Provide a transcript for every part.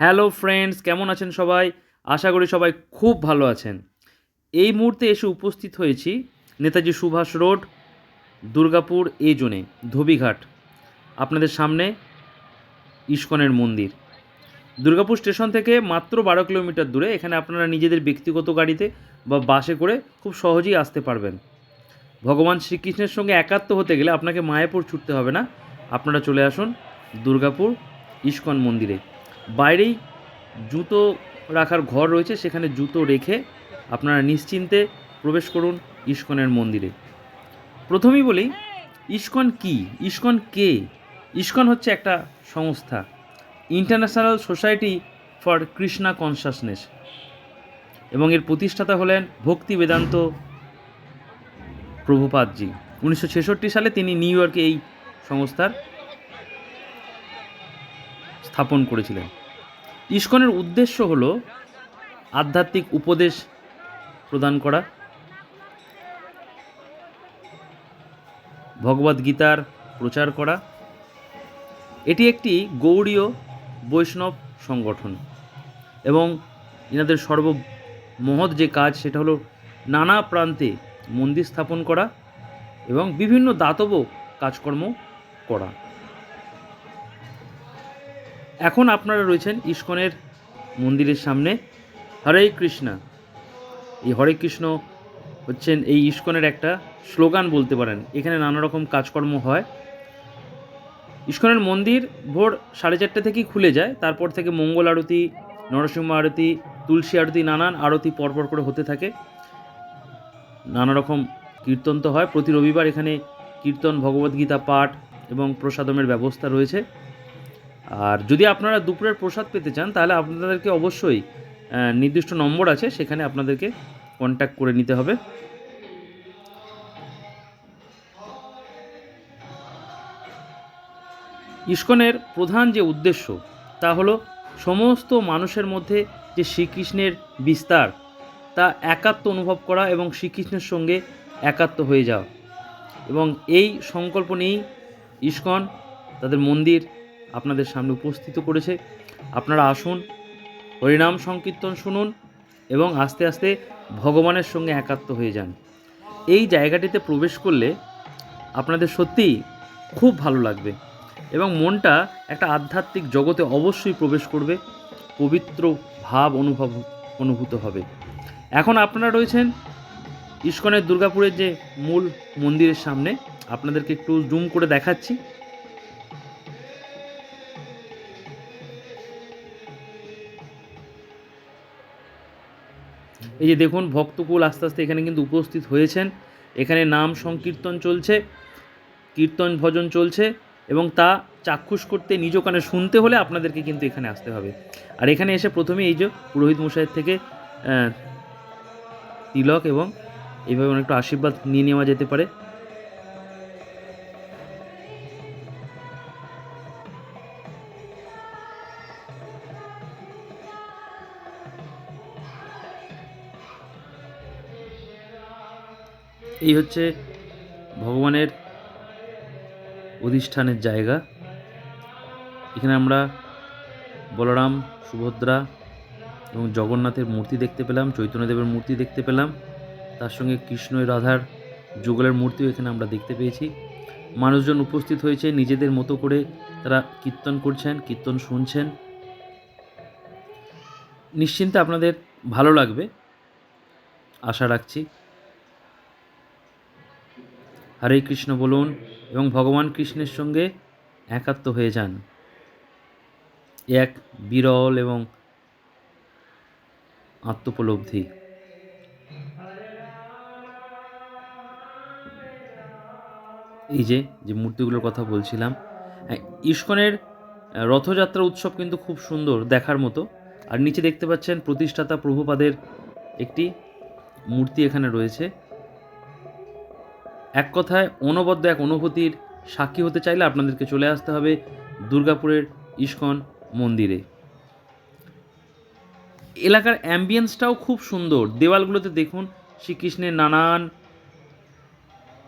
Hello friends, কেমন আছেন সবাই? আশা করি সবাই খুব ভালো আছেন। এই মুহূর্তে এসে উপস্থিত হয়েছি নেতাজি সুভাষ রোড, দুর্গাপুর এ জোনে, ধোবিঘাট, আপনাদের সামনে ইস্কনের মন্দির। দুর্গাপুর স্টেশন থেকে মাত্র বারো কিলোমিটার দূরে, এখানে আপনারা নিজেদের ব্যক্তিগত গাড়িতে বা বাসে করে খুব সহজেই আসতে পারবেন। ভগবান শ্রীকৃষ্ণের সঙ্গে একাত্ম হতে গেলে আপনাকে মায়াপুর ছুটতে হবে না। আপনারা চলে আসুন দুর্গাপুর ইস্কন মন্দিরে। বাইরেই জুতো রাখার ঘর রয়েছে, সেখানে জুতো রেখে আপনারা নিশ্চিন্তে প্রবেশ করুন ইস্কনের মন্দিরে। প্রথমেই বলি, ইস্কন কি? ইস্কন কে? ইস্কন হচ্ছে একটা সংস্থা international society for Krishna consciousness এবং এর প্রতিষ্ঠাতা হলেন ভক্তি বেদান্ত প্রভুপাদজি। উনিশশো ছেষট্টি সালে তিনি নিউ ইয়র্কে এই সংস্থার স্থাপন করেছিলেন। ইস্কনের উদ্দেশ্য হল আধ্যাত্মিক উপদেশ প্রদান করা। ভগবদ্গীতার প্রচার করা। এটি একটি গৌড়ীয় বৈষ্ণব সংগঠন এবং এনাদের সর্বমহৎ যে কাজ সেটা হলো নানা প্রান্তে মন্দির স্থাপন করা এবং বিভিন্ন দাতব্য কাজকর্ম করা। এখন আপনারা রয়েছেন ইস্কনের মন্দিরের সামনে। হরে কৃষ্ণা। এই হরে কৃষ্ণ হচ্ছেন এই ইস্কনের একটা স্লোগান বলতে পারেন। এখানে নানা রকম কাজকর্ম হয়। ইস্কনের মন্দির ভোর সাড়ে চারটে থেকেই খুলে যায়। তারপর থেকে মঙ্গল আরতি, নরসিংহ আরতি, তুলসী আরতি, নানান আরতি পরপর করে হতে থাকে। নানা রকম কীর্তন তো হয়। প্রতি রবিবার এখানে কীর্তন, ভগবদ্গীতা পাঠ এবং প্রসাদমের ব্যবস্থা রয়েছে। আর যদি আপনারা দুপুরের প্রসাদ পেতে চান, তাহলে আপনাদেরকে অবশ্যই নির্দিষ্ট নম্বর আছে, সেখানে আপনাদেরকে কন্ট্যাক্ট করে নিতে হবে। ইস্কনের প্রধান যে উদ্দেশ্য, তা হলো সমস্ত মানুষের মধ্যে যে শ্রীকৃষ্ণের বিস্তার, তা একাত্ম অনুভব করা এবং শ্রীকৃষ্ণের সঙ্গে একাত্ম হয়ে যাওয়া। এবং এই সংকল্প নিয়েই ইস্কন, তাদের মন্দির আপনাদের সামনে উপস্থিত করেছে। আপনারা আসুন, হরিনাম সংকীর্তন শুনুন এবং আস্তে আস্তে ভগবানের সঙ্গে একাত্ম হয়ে যান। এই জায়গাটিতে প্রবেশ করলে আপনাদের সত্যিই খুব ভালো লাগবে এবং মনটা একটা আধ্যাত্মিক জগতে অবশ্যই প্রবেশ করবে, পবিত্র ভাব অনুভব, অনুভূত হবে। এখন আপনারা রয়েছেন ইস্কনের দুর্গাপুরের যে মূল মন্দিরের সামনে। আপনাদেরকে একটু জুম করে দেখাচ্ছি। এই যে দেখুন, ভক্তকুল আস্তে আস্তে এখানে কিন্তু উপস্থিত হয়েছেন। এখানে নাম সংকীর্তন চলছে, কীর্তন ভজন চলছে এবং তা চাক্ষুষ করতে, নিজ কানে শুনতে হলে আপনাদেরকে কিন্তু এখানে আসতে হবে। আর এখানে এসে প্রথমে এই যে পুরোহিত মশাইয়ের থেকে তিলক এবং এইভাবে অনেকটা আশীর্বাদ নিয়ে নেওয়া যেতে পারে। এই হচ্ছে ভগবানের অধিষ্ঠানের জায়গা। এখানে আমরা বলরাম, সুভদ্রা এবং জগন্নাথের মূর্তি দেখতে পেলাম, চৈতন্যদেবের মূর্তি দেখতে পেলাম। তার সঙ্গে কৃষ্ণ রাধার যুগলের মূর্তিও এখানে আমরা দেখতে পেয়েছি। মানুষজন উপস্থিত হয়েছে, নিজেদের মতো করে তারা কীর্তন করছেন, কীর্তন শুনছেন। নিশ্চিন্তে আপনাদের ভালো লাগবে, আশা রাখছি। হরে কৃষ্ণ বলুন এবং ভগবান কৃষ্ণের সঙ্গে একাত্ম হয়ে যান। এক বিরল এবং আত্মোপলব্ধি। এই যে যে মূর্তিগুলোর কথা বলছিলাম হ্যাঁ, ইস্কনের রথযাত্রা উৎসব কিন্তু খুব সুন্দর দেখার মতো। আর নিচে দেখতে পাচ্ছেন প্রতিষ্ঠাতা প্রভুপাদের একটি মূর্তি এখানে রয়েছে। এক কথায় অনবদ্য এক অনুভূতির সাক্ষী হতে চাইলে আপনাদেরকে চলে আসতে হবে দুর্গাপুরের ইস্কন মন্দিরে। এলাকার অ্যাম্বিয়েন্সটাও খুব সুন্দর। দেওয়ালগুলোতে দেখুন শ্রীকৃষ্ণের নানান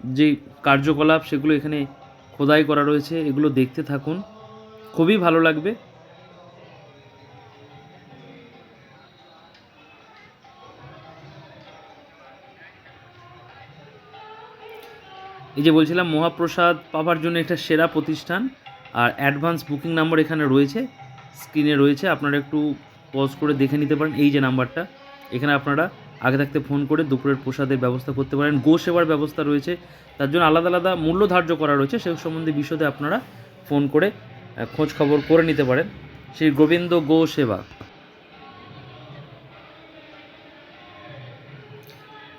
যে কার্যকলাপ, সেগুলো এখানে খোদাই করা রয়েছে, এগুলো দেখতে থাকুন। খুবই ভালো লাগবে। এই যে বলছিলাম, মহাপ্রসাদ পাবার জন্য একটা সেরা প্রতিষ্ঠান আর অ্যাডভান্স বুকিং নাম্বার এখানে রয়েছে। স্ক্রিনে রয়েছে, আপনারা একটু পজ করে দেখে নিতে পারেন এই যে নাম্বারটা এখানে আপনারা আগে থাকতে ফোন করে দুপুরের প্রসাদের ব্যবস্থা করতে পারেন গো সেবার ব্যবস্থা রয়েছে। তার জন্য আলাদা আলাদা মূল্য ধার্য করা রয়েছে, সে সম্বন্ধে বিশদে আপনারা ফোন করে খোঁজ খবর করে নিতে পারেন। শ্রী গোবিন্দ গো সেবা।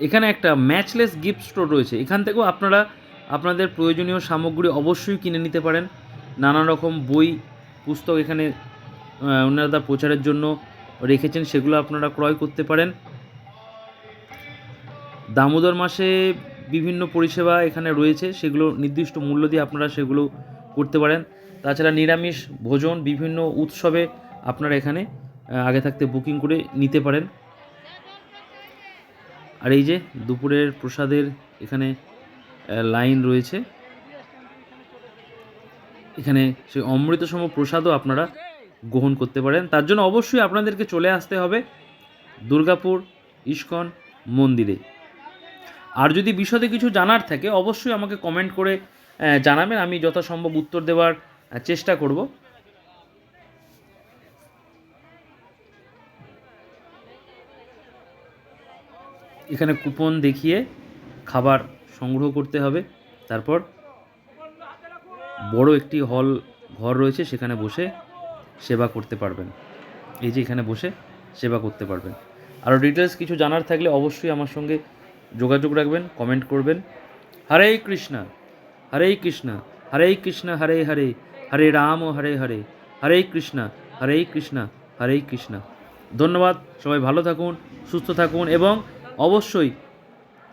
এখানে একটা ম্যাচলেস গিফট স্টোর রয়েছে। এখান থেকেও আপনারা আপনাদের প্রয়োজনীয় সামগ্রী অবশ্যই কিনে নিতে পারেন। নানা রকম বই, পুস্তক এখানে ওনারা প্রচারের জন্য রেখেছেন, সেগুলো আপনারা ক্রয় করতে পারেন। দামোদর মাসে বিভিন্ন পরিষেবা এখানে রয়েছে, সেগুলো নির্দিষ্ট মূল্য দিয়ে আপনারা সেগুলো করতে পারেন। তাছাড়া নিরামিষ ভোজন বিভিন্ন উৎসবে আপনারা এখানে আগে থাকতে বুকিং করে নিতে পারেন। আর এই যে দুপুরের প্রসাদের এখানে লাইন রয়েছে। এখানে সেই অমৃতসম প্রসাদও আপনারা গ্রহণ করতে পারেন। তার জন্য অবশ্যই আপনাদেরকে চলে আসতে হবে দুর্গাপুর ইস্কন মন্দিরে। আর যদি বিশদে কিছু জানার থাকে, অবশ্যই আমাকে কমেন্ট করে জানাবেন। আমি যথাসম্ভব উত্তর দেওয়ার চেষ্টা করব। এখানে কুপন দেখিয়ে খাবার সংগ্রহ করতে হবে। তারপর বড় একটি হল ঘর রয়েছে, সেখানে বসে সেবা করতে পারবেন। এই যে এখানে বসে সেবা করতে পারবেন। আরও ডিটেলস কিছু জানার থাকলে অবশ্যই আমার সঙ্গে যোগাযোগ রাখবেন কমেন্ট করবেন। হরে কৃষ্ণা হরে কৃষ্ণা হরে কৃষ্ণা, হরে হরে হরে রাম হরে হরে হরে কৃষ্ণা হরে কৃষ্ণা হরে কৃষ্ণা। ধন্যবাদ, সবাই ভালো থাকুন, সুস্থ থাকুন এবং অবশ্যই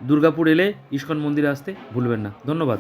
দুর্গাপুর এলে ইস্কন মন্দিরে আসতে ভুলবেন না। ধন্যবাদ।